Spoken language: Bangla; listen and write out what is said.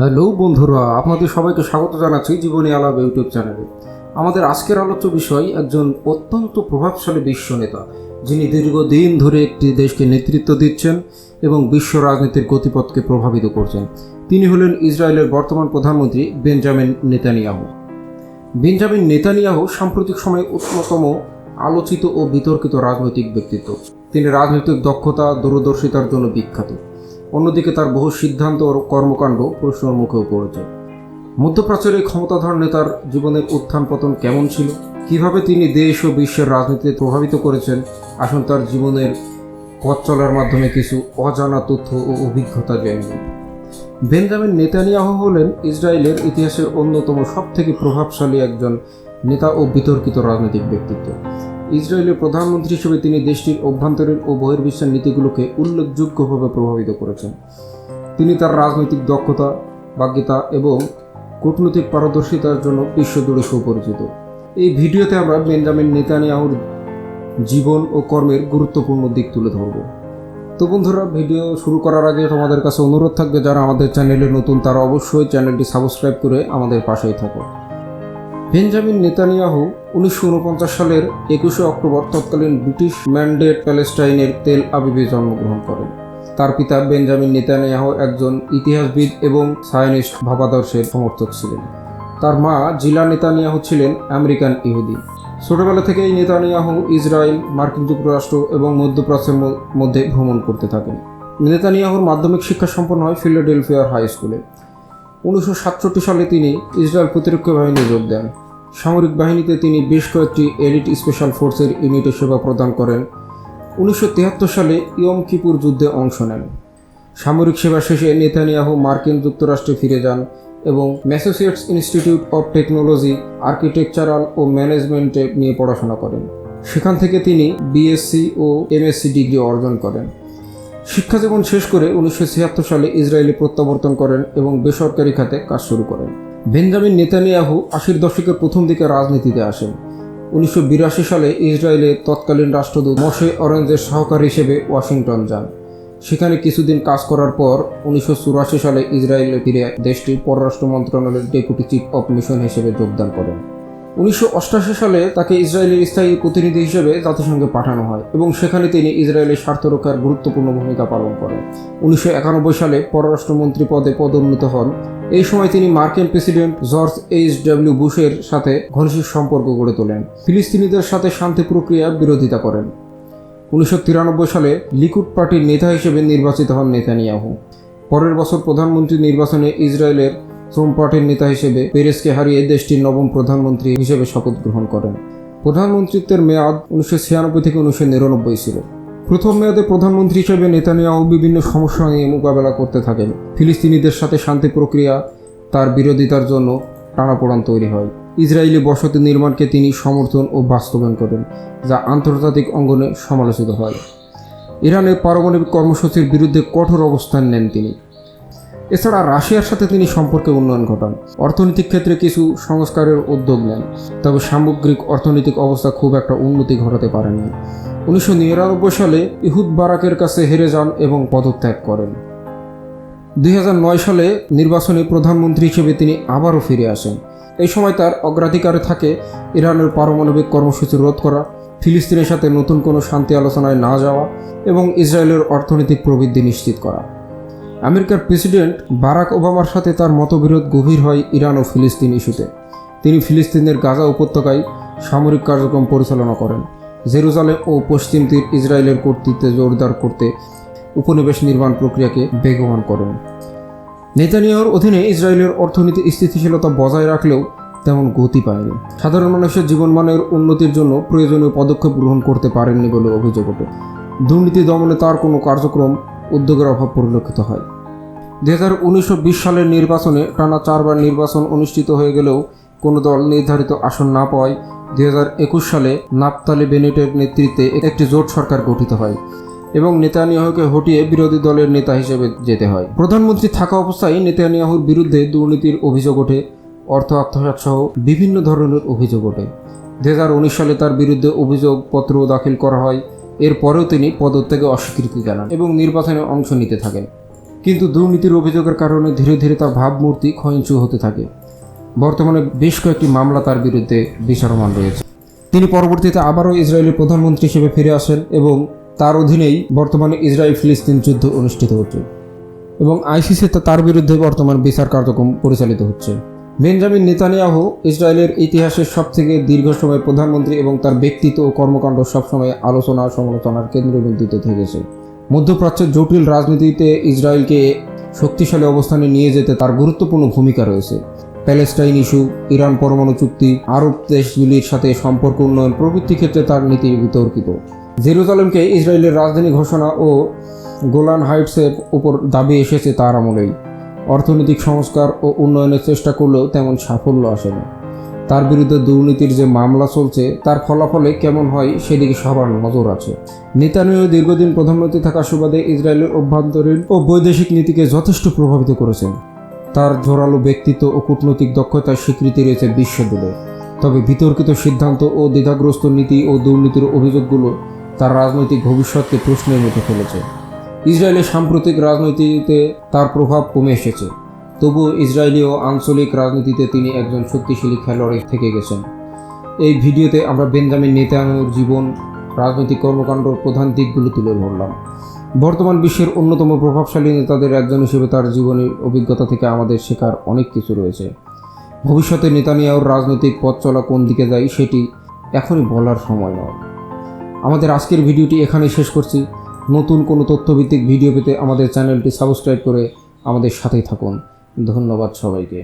হ্যালো বন্ধুরা, আপনাদের সবাইকে স্বাগত জানাচ্ছি জীবনী আলাপ ইউটিউব চ্যানেলে। আমাদের আজকের আলোচ্য বিষয় একজন অত্যন্ত প্রভাবশালী বিশ্ব নেতা, যিনি দীর্ঘদিন ধরে একটি দেশকে নেতৃত্ব দিচ্ছেন এবং বিশ্ব রাজনীতির গতিপথকে প্রভাবিত করছেন। তিনি হলেন ইসরায়েলের বর্তমান প্রধানমন্ত্রী বেঞ্জামিন নেতানিয়াহু। বেঞ্জামিন নেতানিয়াহু সাম্প্রতিক সময়ে অন্যতম আলোচিত ও বিতর্কিত রাজনৈতিক ব্যক্তিত্ব। তিনি রাজনৈতিক দক্ষতা, দূরদর্শিতার জন্য বিখ্যাত। অন্যদিকে তার বহু সিদ্ধান্ত ও কর্মকাণ্ড প্রশ্নের মুখেও পড়েছে। মধ্যপ্রাচ্যের ক্ষমতাধর নেতার জীবনের উত্থান পতন কেমন ছিল? কীভাবে তিনি দেশ ও বিশ্বের রাজনীতিতে প্রভাবিত করেছেন? আসুন তার জীবনের পথ চলার মাধ্যমে কিছু অজানা তথ্য ও অভিজ্ঞতা জেনে বেঞ্জামিন নেতানিয়াহু হলেন ইসরায়েলের ইতিহাসের অন্যতম সবথেকে প্রভাবশালী একজন নেতা ও বিতর্কিত রাজনৈতিক ব্যক্তিত্ব। ইসরায়েলের প্রধানমন্ত্রী হিসেবে তিনি দেশটির অভ্যন্তরীণ ও বহির্বিশ্বের নীতিগুলোকে উল্লেখযোগ্যভাবে প্রভাবিত করেছেন। তিনি তার রাজনৈতিক দক্ষতা, বাগ্যতা এবং কূটনৈতিক পারদর্শিতার জন্য বিশ্বজুড়ে সুপরিচিত। এই ভিডিওতে আমরা বেঞ্জামিন নেতানিয়াহুর জীবন ও কর্মের গুরুত্বপূর্ণ দিক তুলে ধরব। তো বন্ধুরা, ভিডিও শুরু করার আগে তোমাদের কাছে অনুরোধ থাকবে, যারা আমাদের চ্যানেলে নতুন, তারা অবশ্যই চ্যানেলটি সাবস্ক্রাইব করে আমাদের পাশেই থাকো। বেঞ্জামিন নেতানিয়াহু উনিশশো উনপঞ্চাশ সালের একুশে অক্টোবর তৎকালীন ব্রিটিশ ম্যান্ডেট প্যালেস্টাইনের তেল আবিবে জন্মগ্রহণ করেন। তার পিতা বেঞ্জামিন নেতানিয়াহু একজন ইতিহাসবিদ এবং সায়েনিস্ট ভাবাদর্শের সমর্থক ছিলেন। তার মা জিলা নেতানিয়াহু ছিলেন আমেরিকান ইহুদি। ছোটবেলা থেকেই নেতানিয়াহু ইসরায়েল, মার্কিন যুক্তরাষ্ট্র এবং মধ্যপ্রাচ্যের মধ্যে ভ্রমণ করতে থাকেন। নেতানিয়াহুর মাধ্যমিক শিক্ষা সম্পন্ন হয় ফিলাডেলফিয়ার হাই স্কুলে। উনিশশো সাতষট্টি সালে তিনি ইসরায়েল প্রতিরক্ষা বাহিনী যোগ দেন। সামরিক বাহিনীতে তিনি বেশ কয়েকটি এলিট স্পেশাল ফোর্সের ইউনিটে সেবা প্রদান করেন। উনিশশো তিয়াত্তর সালে ইয়ম কিপুর যুদ্ধে অংশ নেন। সামরিক সেবা শেষে নেতানিয়াহু মার্কিন যুক্তরাষ্ট্রে ফিরে যান এবং Massachusetts Institute of Technology, architectural ও ম্যানেজমেন্টে নিয়ে পড়াশোনা করেন। সেখান থেকে তিনি বিএসসি ও এমএসসি ডিগ্রি অর্জন করেন। শিক্ষা জীবন শেষ করে উনিশশো ছিয়াত্তর সালে ইসরায়েলে প্রত্যাবর্তন করেন এবং বেসরকারি খাতে কাজ শুরু করেন। বেঞ্জামিন নেতানিয়াহু আশির দশকের প্রথম দিকে রাজনীতিতে আসেন। উনিশশো বিরাশি সালে ইসরায়েলের তৎকালীন রাষ্ট্রদূত মশে অরেঞ্জের সহকারী হিসেবে ওয়াশিংটন যান। সেখানে কিছুদিন কাজ করার পর উনিশশো চুরাশি সালে ইসরায়েলে ফিরে দেশটির পররাষ্ট্র মন্ত্রণালয়ের ডেপুটি চিফ অফ মিশন হিসেবে যোগদান করেন। উনিশশো সালে তাকে ইসরায়েলের স্থায়ী প্রতিনিধি হিসেবে জাতিসংঘে পাঠানো হয় এবং সেখানে তিনি ইসরায়েলের স্বার্থ রক্ষার গুরুত্বপূর্ণ ভূমিকা পালন করেন। উনিশশো একানব্বই সালে পররাষ্ট্রমন্ত্রী পদে পদোন্নীত হন। এই সময় তিনি মার্কিন প্রেসিডেন্ট জর্জ এইচ ডব্লিউ বুশের সাথে ঘনিষ্ঠ সম্পর্ক গড়ে তোলেন। ফিলিস্তিনিদের সাথে শান্তি প্রক্রিয়া বিরোধিতা করেন। উনিশশো তিরানব্বই সালে লিকুড পার্টির নেতা হিসেবে নির্বাচিত হন নেতানিয়াহু। পরের বছর প্রধানমন্ত্রী নির্বাচনে ইসরায়েলের শ্রম পার্টির নেতা হিসেবে পেরেসকে হারিয়ে দেশটির নবম প্রধানমন্ত্রী হিসেবে শপথ গ্রহণ করেন। প্রধানমন্ত্রিত্বের মেয়াদ উনিশশো ছিয়ানব্বই থেকে উনিশশো নিরানব্বই ছিল। প্রথম মেয়াদে প্রধানমন্ত্রী হিসেবে নেতানিয়াহু বিভিন্ন সমস্যা নিয়ে মোকাবেলা করতে থাকেন। ফিলিস্তিনিদের সাথে শান্তি প্রক্রিয়া, তার বিরোধিতার জন্য টানাপোড়ান তৈরি হয়। ইসরায়েলি বসতি নির্মাণকে তিনি সমর্থন ও বাস্তবায়ন করেন, যা আন্তর্জাতিক অঙ্গনে সমালোচিত হয়। ইরানের পারমাণবিক কর্মসূচির বিরুদ্ধে কঠোর অবস্থান নেন তিনি। এছাড়া রাশিয়ার সাথে তিনি সম্পর্কে উন্নয়ন ঘটান। অর্থনৈতিক ক্ষেত্রে কিছু সংস্কারের উদ্যোগ নেন, তবে সামগ্রিক অর্থনৈতিক অবস্থা খুব একটা উন্নতি ঘটাতে পারেননি। উনিশশো নিরানব্বই সালে ইহুদ বারাকের কাছে হেরে যান এবং পদত্যাগ করেন। দুই হাজার নয় সালে নির্বাচনে প্রধানমন্ত্রী হিসেবে তিনি আবারও ফিরে আসেন। এই সময় তার অগ্রাধিকারে থাকে ইরানের পারমাণবিক কর্মসূচি রোধ করা, ফিলিস্তিনের সাথে নতুন কোনো শান্তি আলোচনায় না যাওয়া এবং ইসরায়েলের অর্থনৈতিক প্রবৃদ্ধি নিশ্চিত করা। আমেরিকার প্রেসিডেন্ট বারাক ওবামার সাথে তার মতবিরোধ গভীর হয় ইরান ও ফিলিস্তিন ইস্যুতে। তিনি ফিলিস্তিনের গাজা উপত্যকায় সামরিক কার্যক্রম পরিচালনা করেন। জেরুজালেম ও পশ্চিম তীর ইসরায়েলের কর্তৃত্বে জোরদার করতে উপনিবেশ নির্মাণ প্রক্রিয়াকে বেগবান করেন। নেতানিয়াহুর অধীনে ইসরায়েলের অর্থনীতি স্থিতিশীলতা বজায় রাখলেও তেমন গতি পায়নি। সাধারণ মানুষের জীবনমানের উন্নতির জন্য প্রয়োজনীয় পদক্ষেপ গ্রহণ করতে পারেননি বলে অভিযোগ ওঠে। দুর্নীতি দমনে তার কোনো কার্যক্রম উদ্যোগের অভাব পরিলক্ষিত হয়। দু হাজার উনিশশো সালের নির্বাচনে টানা চারবার নির্বাচন অনুষ্ঠিত হয়ে গেলেও কোনো দল নির্ধারিত আসন না পাওয়ায় দু হাজার একুশ সালে নাপতালি বেনেটের নেতৃত্বে একটি জোট সরকার গঠিত হয় এবং নেতানিয়াহুকে হটিয়ে বিরোধী দলের নেতা হিসেবে যেতে হয়। প্রধানমন্ত্রী থাকা অবস্থায় নেতানিয়াহুর বিরুদ্ধে দুর্নীতির অভিযোগ ওঠে, অর্থ আত্মসাৎ সহ বিভিন্ন ধরনের অভিযোগ ওঠে। দু হাজার উনিশ সালে তার বিরুদ্ধে অভিযোগপত্র দাখিল করা হয় এরপরেও তিনি পদত্যাগে অস্বীকৃতি জানান এবং নির্বাচনে অংশ নিতে থাকেন। কিন্তু দুর্নীতির অভিযোগের কারণে ধীরে ধীরে তার ভাবমূর্তি ক্ষয়ঞ্চু হতে থাকে। বর্তমানে বেশ কয়েকটি মামলা তার বিরুদ্ধে বিচারমান রয়েছে। তিনি পরবর্তীতে আবারও ইসরায়েলের প্রধানমন্ত্রী হিসেবে ফিরে আসেন এবং তার অধীনেই বর্তমানে ইসরায়েল ফিলিস্তিন যুদ্ধ অনুষ্ঠিত হচ্ছে এবং আইসিসিতে তার বিরুদ্ধে বর্তমান বিচার কার্যক্রম পরিচালিত হচ্ছে। বেঞ্জামিন নেতানিয়াহু ইসরায়েলের ইতিহাসের সবথেকে দীর্ঘ সময় প্রধানমন্ত্রী এবং তার ব্যক্তিত্ব ও কর্মকাণ্ড সবসময় আলোচনা সমালোচনার কেন্দ্রবিন্দুতে থেকেছে। মধ্যপ্রাচ্যের জটিল রাজনীতিতে ইসরায়েলকে শক্তিশালী অবস্থানে নিয়ে যেতে তার গুরুত্বপূর্ণ ভূমিকা রয়েছে। প্যালেস্টাইন ইস্যু, ইরান পরমাণু চুক্তি, আরব দেশগুলির সাথে সম্পর্ক উন্নয়ন প্রভৃতি ক্ষেত্রে তার নীতি বিতর্কিত। জেরুজালেমকে ইসরায়েলের রাজধানী ঘোষণা ও গোলান হাইটসের উপর দাবি এসেছে তার আমলেই। অর্থনৈতিক সংস্কার ও উন্নয়নের চেষ্টা করলেও তেমন সাফল্য আসেনি। তার বিরুদ্ধে দুর্নীতির যে মামলা চলছে, তার ফলাফলে কেমন হয় সেদিকে সবার নজর আছে। নেতানিয়াহু দীর্ঘদিন প্রধানমন্ত্রী থাকার সুবাদে ইসরায়েলের অভ্যন্তরীণ ও বৈদেশিক নীতিকে যথেষ্ট প্রভাবিত করেছেন। তার জোরালো ব্যক্তিত্ব ও কূটনৈতিক দক্ষতার স্বীকৃতি রয়েছে বিশ্বজুড়ে তবে বিতর্কিত সিদ্ধান্ত ও দ্বিধাগ্রস্ত নীতি ও দুর্নীতির অভিযোগগুলো তার রাজনৈতিক ভবিষ্যৎকে প্রশ্নের মুখে ফেলেছে। ইসরায়েলের সাম্প্রতিক রাজনীতিতে তার প্রভাব কমে এসেছে। তবুও ইসরায়েলি ও আঞ্চলিক রাজনীতিতে তিনি একজন শক্তিশালী খেলোয়াড় থেকে গেছেন। এই ভিডিওতে আমরা বেঞ্জামিন নেতানিয়াহুর জীবন, রাজনৈতিক কর্মকাণ্ড, প্রধান দিকগুলো তুলে ধরলাম। বর্তমান বিশ্বের অন্যতম প্রভাবশালী নেতাদের একজন হিসেবে তার জীবনের অভিজ্ঞতা থেকে আমাদের শেখার অনেক কিছু রয়েছে। ভবিষ্যতে নেতানিয়াহুর রাজনৈতিক পথ চলা কোন দিকে যায়, সেটি এখনই বলার সময় নয়। আমাদের আজকের ভিডিওটি এখানেই শেষ করছি। নতুন কোনো তথ্যভিত্তিক ভিডিও পেতে আমাদের চ্যানেলটি সাবস্ক্রাইব করে আমাদের সাথেই থাকুন। ধন্যবাদ সবাইকে।